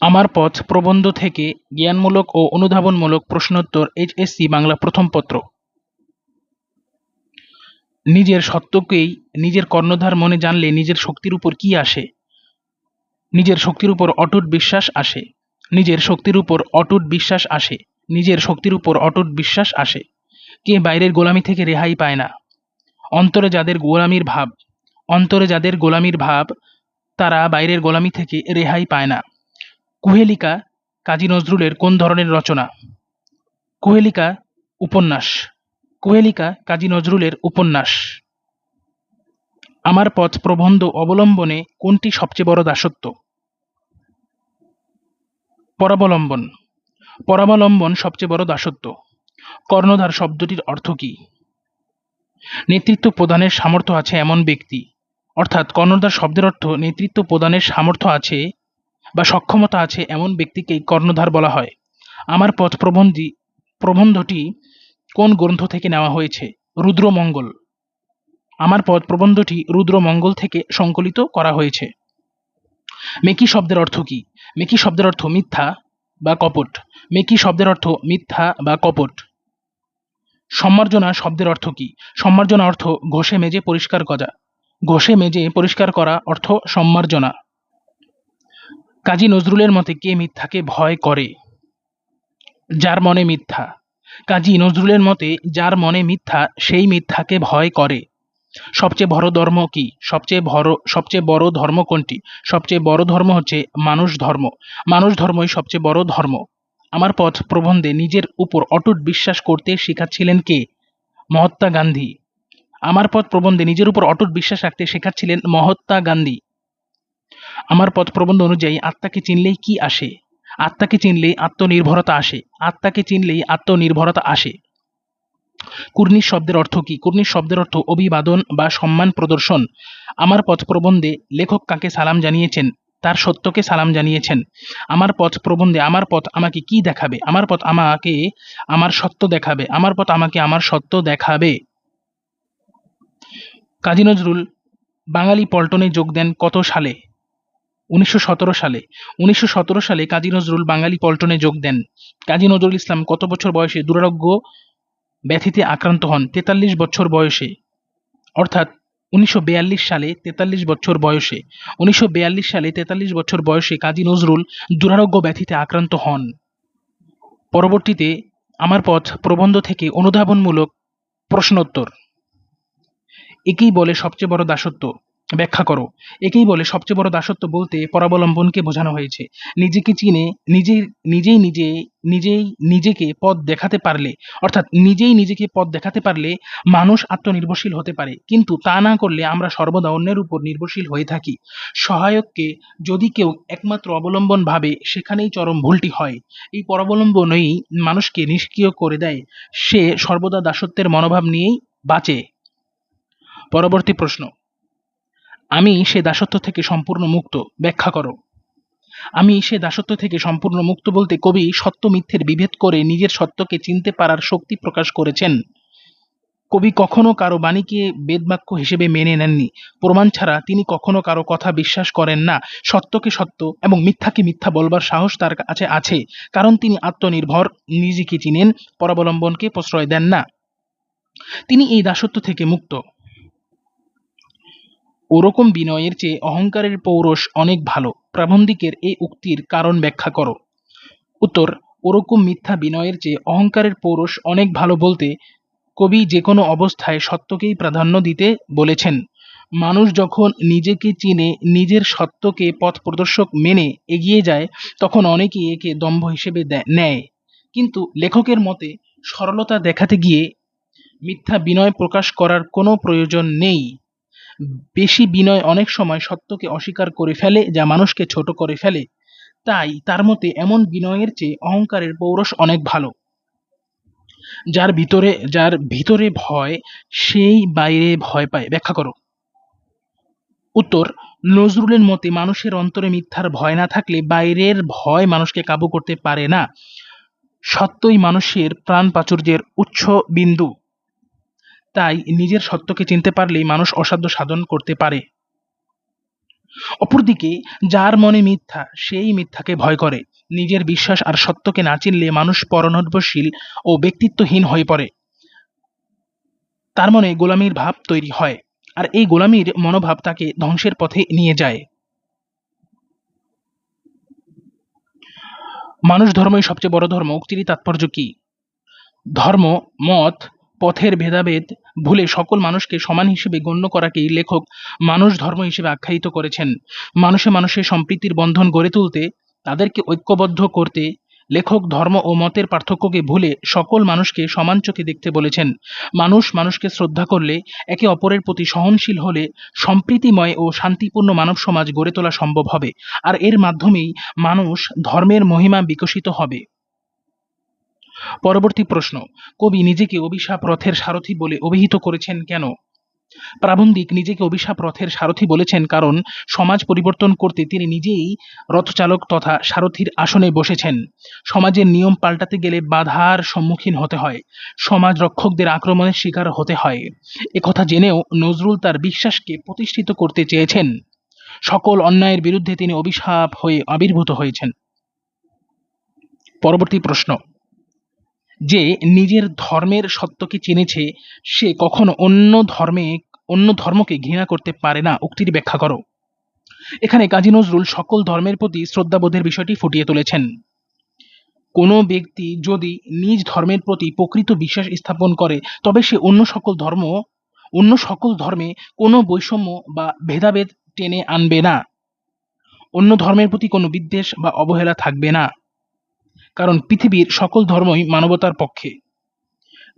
আমার পথ প্রবন্ধ থেকে জ্ঞানমূলক ও অনুধাবনমূলক প্রশ্নোত্তর এইচএসসি বাংলা প্রথম পত্র। নিজের সত্যকেই নিজের কর্ণধার মনে জানলে নিজের শক্তির উপর কি আসে? নিজের শক্তির উপর অটুট বিশ্বাস আসে। নিজের শক্তির উপর অটুট বিশ্বাস আসে। নিজের শক্তির উপর অটুট বিশ্বাস আসে। কে বাইরের গোলামি থেকে রেহাই পায় না। অন্তরে যাদের গোলামির ভাব, অন্তরে যাদের গোলামির ভাব, তারা বাইরের গোলামি থেকে রেহাই পায় না। কুহেলিকা কাজী নজরুলের কোন ধরনের রচনা? কুহেলিকা উপন্যাস। কুহেলিকা কাজী নজরুলের উপন্যাস। আমার পথ প্রবন্ধ অবলম্বনে কোনটি সবচেয়ে বড় দাসত্ব? পরাবলম্বন। পরাবলম্বন সবচেয়ে বড় দাসত্ব। কর্ণধার শব্দটির অর্থ কি? নেতৃত্ব প্রদানের সামর্থ্য আছে এমন ব্যক্তি। অর্থাৎ কর্ণধার শব্দের অর্থ নেতৃত্ব প্রদানের সামর্থ্য আছে বা সক্ষমতা আছে এমন ব্যক্তিকেই কর্ণধার বলা হয়। আমার পথ প্রবন্ধী প্রবন্ধটি কোন গ্রন্থ থেকে নেওয়া হয়েছে? রুদ্রমঙ্গল। আমার পথ প্রবন্ধটি রুদ্রমঙ্গল থেকে সংকলিত করা হয়েছে। মেকি শব্দের অর্থ কি? মেকি শব্দের অর্থ মিথ্যা বা কপট। মেকি শব্দের অর্থ মিথ্যা বা কপট। সম্মার্জনা শব্দের অর্থ কি? সম্মার্জনা অর্থ ঘষে মেজে পরিষ্কার করা। ঘষে মেজে পরিষ্কার করা অর্থ সম্মার্জনা। কাজী নজরুলের মতে কে মিথ্যাকে ভয় করে? যার মনে মিথ্যা। কাজী নজরুলের মতে যার মনে মিথ্যা, সেই মিথ্যাকে ভয় করে। সবচেয়ে বড় ধর্ম কি? সবচেয়ে বড় সবচেয়ে বড় ধর্ম কোনটি? সবচেয়ে বড় ধর্ম হচ্ছে মানুষ ধর্ম। মানুষ ধর্মই সবচেয়ে বড় ধর্ম। আমার পথ প্রবন্ধে নিজের উপর অটুট বিশ্বাস করতে শেখাচ্ছিলেন কে? মহাত্মা গান্ধী। আমার পথ প্রবন্ধে নিজের উপর অটুট বিশ্বাস রাখতে শেখাচ্ছিলেন মহাত্মা গান্ধী। আমার পথ প্রবন্ধ অনুযায়ী আত্মাকে চিনলেই কি আসে? আত্মাকে চিনলেই আত্মনির্ভরতা আসে। আত্মাকে চিনলেই আত্মনির্ভরতা আসে। কুর্নিশ শব্দের অর্থ কি? কুর্নিশ শব্দের অর্থ অভিবাদন বা সম্মান প্রদর্শন। আমার পথ প্রবন্ধে লেখক কাকে সালাম জানিয়েছেন? তার সত্যকে সালাম জানিয়েছেন। আমার পথ প্রবন্ধে আমার পথ আমাকে কি দেখাবে? আমার পথ আমাকে আমার সত্য দেখাবে। আমার পথ আমাকে আমার সত্য দেখাবে। কাজী নজরুল বাঙালি পল্টনে যোগ দেন কত সালে? উনিশশো সতেরো সালে, উনিশশো সতেরো সালে কাজী নজরুল বাঙালি পল্টনে যোগ দেন। কাজী নজরুল ইসলাম কত বছর বয়সে দুরারোগ্য ব্যাধিতে আক্রান্ত হন? তেতাল্লিশ বছর বয়সে। অর্থাৎ উনিশশো বিয়াল্লিশ সালে তেতাল্লিশ বছর বয়সে। উনিশশো বিয়াল্লিশ সালে তেতাল্লিশ বছর বয়সে কাজী নজরুল দুরারোগ্য ব্যাধিতে আক্রান্ত হন। পরবর্তীতে আমার পথ প্রবন্ধ থেকে অনুধাবনমূলক প্রশ্নোত্তর। একেই বলে সবচেয়ে বড় দাসত্ব। ব্যাখ্যা করো। একেই বলে সবচেয়ে বড় দাসত্ব বলতে পরাবলম্বনকে বোঝানো হয়েছে। নিজেকে চিনে নিজেই নিজেই নিজে, নিজেই নিজেকে পথ দেখাতে পারলে, অর্থাৎ নিজেই নিজেকে পথ দেখাতে পারলে মানুষ আত্মনির্ভরশীল হতে পারে। কিন্তু তা না করলে আমরা সর্বদা অন্যের উপর নির্ভরশীল হয়ে থাকি। সহায়ককে যদি কেউ একমাত্র অবলম্বন ভাবে, সেখানেই চরম ভুলটি হয়। এই পরাবলম্বনই মানুষকে নিষ্ক্রিয় করে দেয়। সে সর্বদা দাসত্বের মনোভাব নিয়েই বাঁচে। পরবর্তী প্রশ্ন। আমি সে দাসত্ব থেকে সম্পূর্ণ মুক্ত, ব্যাখ্যা করো। আমি সে দাসত্ব থেকে সম্পূর্ণ মুক্ত বলতে কবি সত্য মিথ্যের বিভেদ করে নিজের সত্যকে চিনতে পারার শক্তি প্রকাশ করেছেন। কবি কখনো কারও বাণীকে বেদবাক্য হিসেবে মেনে নেননি। প্রমাণ ছাড়া তিনি কখনো কারও কথা বিশ্বাস করেন না। সত্যকে সত্য এবং মিথ্যাকে মিথ্যা বলবার সাহস তার কাছে আছে, কারণ তিনি আত্মনির্ভর, নিজেকে চিনেন, পরাবলম্বনকে প্রশ্রয় দেন না। তিনি এই দাসত্ব থেকে মুক্ত। ওরকম বিনয়ের চেয়ে অহংকারের পৌরষ অনেক ভালো। প্রাবন্ধিকের এই উক্তির কারণ ব্যাখ্যা করো। উত্তর, ওরকম মিথ্যা বিনয়ের চেয়ে অহংকারের পৌরষ অনেক ভালো বলতে কবি যে কোনো অবস্থায় সত্যকেই প্রাধান্য দিতে বলেছেন। মানুষ যখন নিজেকে চিনে, নিজের সত্যকে পথ প্রদর্শক মেনে এগিয়ে যায়, তখন অনেকেই একে দম্ভ হিসেবে নেয়। কিন্তু লেখকের মতে, সরলতা দেখাতে গিয়ে মিথ্যা বিনয় প্রকাশ করার কোনো প্রয়োজন নেই। বেশি বিনয় অনেক সময় সত্যকে অস্বীকার করে ফেলে, যা মানুষকে ছোট করে ফেলে। তাই তার মতে এমন বিনয়ের চেয়ে অহংকারের পৌরষ অনেক ভালো। যার ভিতরে যার ভিতরে ভয়, সেই বাইরে ভয় পায়। ব্যাখ্যা করো। উত্তর, নজরুলের মতে মানুষের অন্তরে মিথ্যার ভয় না থাকলে বাইরের ভয় মানুষকে কাবু করতে পারে না। সত্যই মানুষের প্রাণ প্রাচুর্যের উচ্চ বিন্দু। তাই নিজের সত্যকে চিনতে পারলেই মানুষ অসাধ্য সাধন করতে পারে। অপরদিকে, যার মনে মিথ্যা, সেই মিথ্যাকে ভয় করে। নিজের বিশ্বাস আর সত্যকে না চিনলে মানুষ পরনির্ভরশীল ও ব্যক্তিত্বহীন হয়ে পড়ে। তার মনে গোলামীর ভাব তৈরি হয় আর এই গোলামীর মনোভাব তাকে ধ্বংসের পথে নিয়ে যায়। মানুষ ধর্মই সবচেয়ে বড় ধর্ম। উক্তির তাৎপর্য কি? ধর্ম, মত পথের ভেদাভেদ ভুলে সকল মানুষকে সমান হিসেবে গণ্য করাকেই লেখক মানুষ ধর্ম হিসেবে আখ্যায়িত করেছেন। মানুষে মানুষের সম্প্রীতির বন্ধন গড়ে তুলতে, তাদেরকে ঐক্যবদ্ধ করতে, লেখক ধর্ম ও মতের পার্থক্যকে ভুলে সকল মানুষকে সমান চোখে দেখতে বলেছেন। মানুষ মানুষকে শ্রদ্ধা করলে, একে অপরের প্রতি সহনশীল হলে সম্প্রীতিময় ও শান্তিপূর্ণ মানব সমাজ গড়ে তোলা সম্ভব হবে। আর এর মাধ্যমেই মানুষ ধর্মের মহিমা বিকশিত হবে। পরবর্তী প্রশ্ন, কবি নিজেকে অভিশাপ রথের সারথি বলে অভিহিত করেছেন কেন? প্রাবন্ধিক নিজেকে অভিশাপ রথের সারথি বলেছেন কারণ সমাজ পরিবর্তন করতে তিনি নিজেই রথচালক তথা সারথির আসনে বসেছেন। সমাজের নিয়ম পাল্টাতে গেলে বাধার সম্মুখীন হতে হয়। সমাজ রক্ষকদের আক্রমণের শিকার হতে হয়। একথা জেনেও নজরুল তার বিশ্বাসকে প্রতিষ্ঠিত করতে চেয়েছেন। সকল অন্যায়ের বিরুদ্ধে তিনি অভিশাপ হয়ে আবির্ভূত হয়েছেন। পরবর্তী প্রশ্ন যে নিজের ধর্মের সত্যকে চিনেছে, সে কখনো অন্য ধর্মে, অন্য ধর্মকে ঘৃণা করতে পারে না। উক্তির ব্যাখ্যা করো। এখানে কাজী নজরুল সকল ধর্মের প্রতি শ্রদ্ধাবোধের বিষয়টি ফুটিয়ে তুলেছেন। কোনো ব্যক্তি যদি নিজ ধর্মের প্রতি প্রকৃত বিশ্বাস স্থাপন করে, তবে সে অন্য সকল ধর্ম, অন্য সকল ধর্মে কোনো বৈষম্য বা ভেদাভেদ টেনে আনবে না। অন্য ধর্মের প্রতি কোনো বিদ্বেষ বা অবহেলা থাকবে না। কারণ পৃথিবীর সকল ধর্মই মানবতার পক্ষে।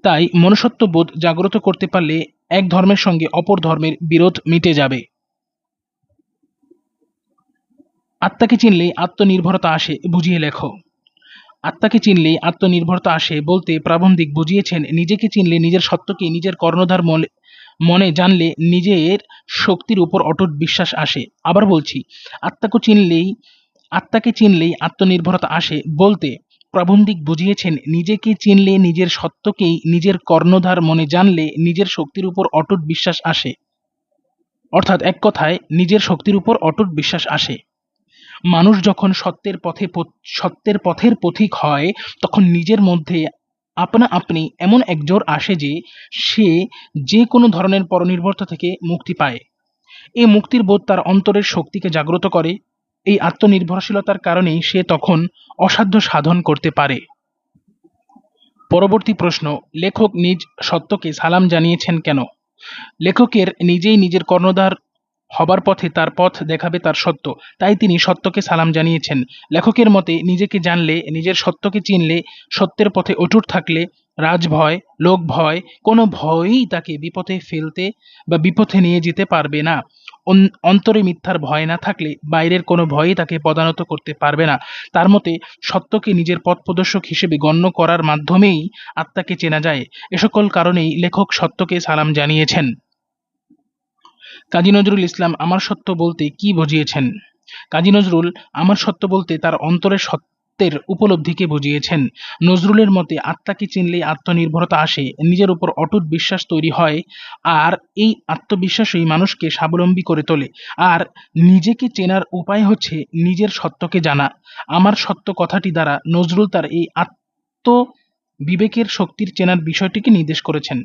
তাই মনুষ্যত্ববোধ জাগ্রত করতে পারলে এক ধর্মের সঙ্গে অপর ধর্মের বিরোধ মিটে যাবে। আত্মাকে চিনলেই আত্মনির্ভরতা আসে বুঝিয়ে লেখো। আত্মাকে চিনলেই আত্মনির্ভরতা আসে বলতে প্রাবন্ধিক বুঝিয়েছেন, নিজেকে চিনলে নিজের সত্যকে নিজের কর্ণধার মনে জানলে নিজের শক্তির উপর অটুট বিশ্বাস আসে। আবার বলছি, আত্মাকে চিনলেই আত্মাকে চিনলেই আত্মনির্ভরতা আসে বলতে প্রাবন্ধিক বুঝিয়েছেন, নিজেকে চিনলে নিজের সত্যকেই নিজের কর্ণধার মনে জানলে নিজের শক্তির উপর অটুট বিশ্বাস আসে। অর্থাৎ এক কথায়, নিজের শক্তির উপর অটুট বিশ্বাস আসে। মানুষ যখন সত্যের পথে সত্যের পথের পথিক হয়, তখন নিজের মধ্যে আপনা আপনি এমন এক জোর আসে যে, সে যে কোনো ধরনের পরনির্ভরতা থেকে মুক্তি পায়। এই মুক্তির বোধ তার অন্তরের শক্তিকে জাগ্রত করে। এই আত্মনির্ভরশীলতার কারণেই সে তখন অসাধ্য সাধন করতে পারে। পরবর্তী প্রশ্ন, লেখক নিজ সত্যকে সালাম জানিয়েছেন কেন? লেখকের নিজেই নিজের কর্ণধার হবার পথে তার পথ দেখাবে তার সত্য, তাই তিনি সত্যকে সালাম জানিয়েছেন। লেখকের মতে, নিজেকে জানলে, নিজের সত্যকে চিনলে, সত্যের পথে অটুট থাকলে রাজভয় লোক ভয় কোনো ভয়ই তাকে বিপথে ফেলতে বা বিপথে নিয়ে যেতে পারবে না। অন্তরে মিথ্যার ভয় না থাকলে বাইরের কোনো ভয়ই তাকে পদানত করতে পারবে না। তার মতে, সত্যকে নিজের পথ প্রদর্শক হিসেবে গণ্য করার মাধ্যমেই আত্মাকে চেনা যায়। এ সকল কারণেই লেখক সত্যকে সালাম জানিয়েছেন। কাজী নজরুল ইসলাম, আমার সত্য বলতে কি বুঝিয়েছেন? কাজী নজরুল, আমার সত্য বলতে তার অন্তরের সত্য সত্যের উপলব্ধিকে বুঝিয়েছেন। নজরুলের মতে আত্মাকে চিনলেই আত্মনির্ভরতা আসে, নিজের উপর অটুট বিশ্বাস তৈরি হয়, আর এই আত্মবিশ্বাসই মানুষকে স্বাবলম্বী করে তোলে। আর নিজেকে চেনার উপায় হচ্ছে নিজের সত্যকে জানা। আমার সত্য কথাটি দ্বারা নজরুল তার এই আত্ম বিবেকের শক্তির চেনার বিষয়টিকে নির্দেশ করেছেন।